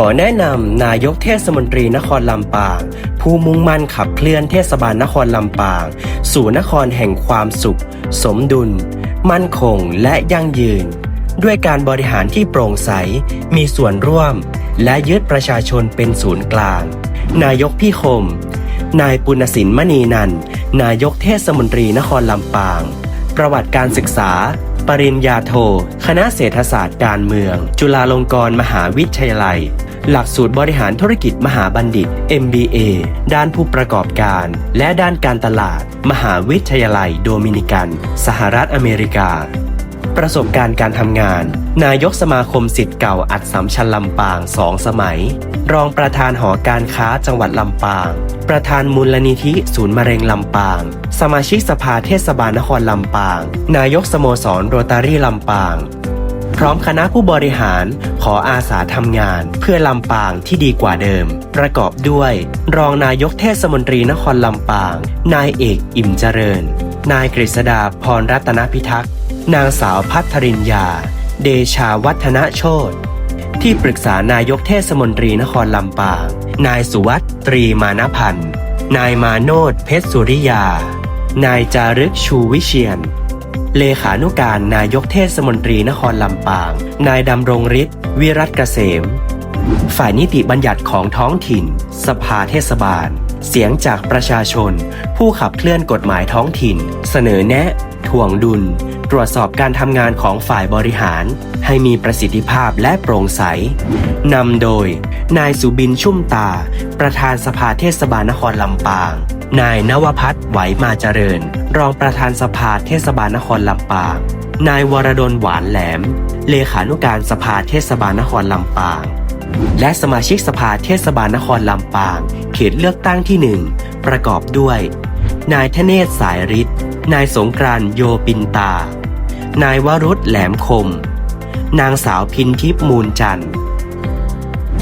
ขอแนะนำนายกเทศมนตรีนครลำปาง ผู้มุ่งมั่นขับเคลื่อนเทศบาลนครลำปาง สู่นครแห่งความสุข สมดุล มั่นคงและยั่งยืน ด้วยการบริหารที่โปร่งใส มีส่วนร่วม และยึดประชาชนเป็นศูนย์กลาง นายกพี่คม นายปุณศินมณีนันนายกเทศมนตรีนครลำปาง ประวัติการศึกษาปริญญาโท คณะเศรษฐศาสตร์การเมือง จุฬาลงกรณ์มหาวิทยาลัย หลักสูตรบริหารธุรกิจมหาบัณฑิต MBA ด้านผู้ประกอบการ และด้านการตลาด มหาวิทยาลัยโดมินิกัน สหรัฐอเมริกา ประสบการณ์การทำงาน นายกสมาคมสิทธิ์เก่าอัดสัมชัญลำปางสองสมัย รองประธานหอการค้าจังหวัดลำปาง ประธานมูลนิธิศูนย์มะเร็งลำปาง สมาชิกสภาเทศบาลนครลำปาง นายกสโมสรโรตารี่ลำปาง พร้อมคณะผู้บริหารขออาสาทำงาน เพื่อลำปางที่ดีกว่าเดิม ประกอบด้วย รองนายกเทศมนตรีนครลำปาง นายเอกอิ่มเจริญ นายกฤษดาพรรัตนพิทักษ์ นางสาวพัทรินยา เดชาวัฒนโชตที่ปรึกษานายกเทศมนตรีนครลำปาง นายสุวัตตรีมานพันธ์ นายมาโนดเพชรสุริยา นายจารึกชูวิเชียน เลขานุการนายกเทศมนตรีนครลำปาง นายดำรงฤทธิ์วิรัตเกษม ฝ่ายนิติบัญญัติของท้องถิ่น สภาเทศบาล เสียงจากประชาชน ผู้ขับเคลื่อนกฎหมายท้องถิ่น เสนอแนะถ่วงดุล ตรวจสอบการทำงานของฝ่ายบริหาร ให้มีประสิทธิภาพและโปร่งใส นำโดย นายสุบินชุ่มตา ประธานสภาเทศบาลนครลำปาง นายนวพัฒน์ไหวมาเจริญ รองประธานสภาเทศบาลนครลำปาง นายวรดลหวานแหลม เลขานุการสภาเทศบาลนครลำปาง และสมาชิกสภาเทศบาลนครลำปาง เขตเลือกตั้งที่ 1 ประกอบด้วย นายทเนศสายฤทธิ์นายสงกรานโยปินตา นายวรุษแหลมคม นางสาวพินทิพย์มูลจันทร์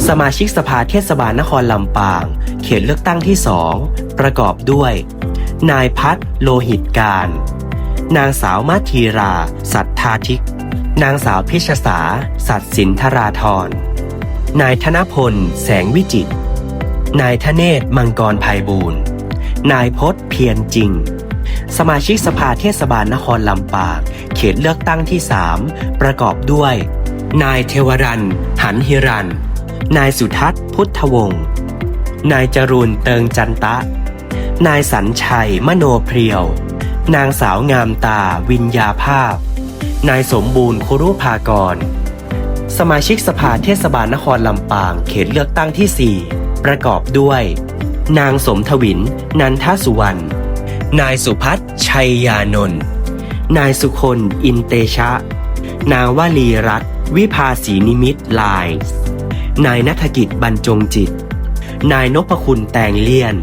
สมาชิกสภาเทศบาลนครลำปาง เขตเลือกตั้งที่2ประกอบด้วย นายพัฒน์โลหิตการ นางสาวมาทีรา สัทธาทิก นางสาวพิชสาสัตสินธราธร นายธนพล แสงวิจิต นายทเนศมังกรภัยบูรณ์ นายพศเพียรจริง สมาชิกสภาเทศบาลนครลำปาง เขตเลือกตั้งที่3ประกอบด้วย นายเทวรัน หันหิรัน นายสุทัศน์พุทธวงศ์ นายจรูนเติงจันตะ นายสัญชัยมโนเพรียว นางสาวงามตาวิญญาภาพ นายสมบูรณ์คุรุภากร สมาชิกสภาเทศบาลนครลำปางเขตเลือกตั้งที่ 4 ประกอบด้วย นางสมทวิน นันทสุวรรณ นายสุพัฒน์ชัยยานนท์ นายสุคนอินเตชะ นางวลีรัตนวิภาสีนิมิตลาย นายนัฐกิจบรรจงจิต นายนพคุณแตงเลี่ยน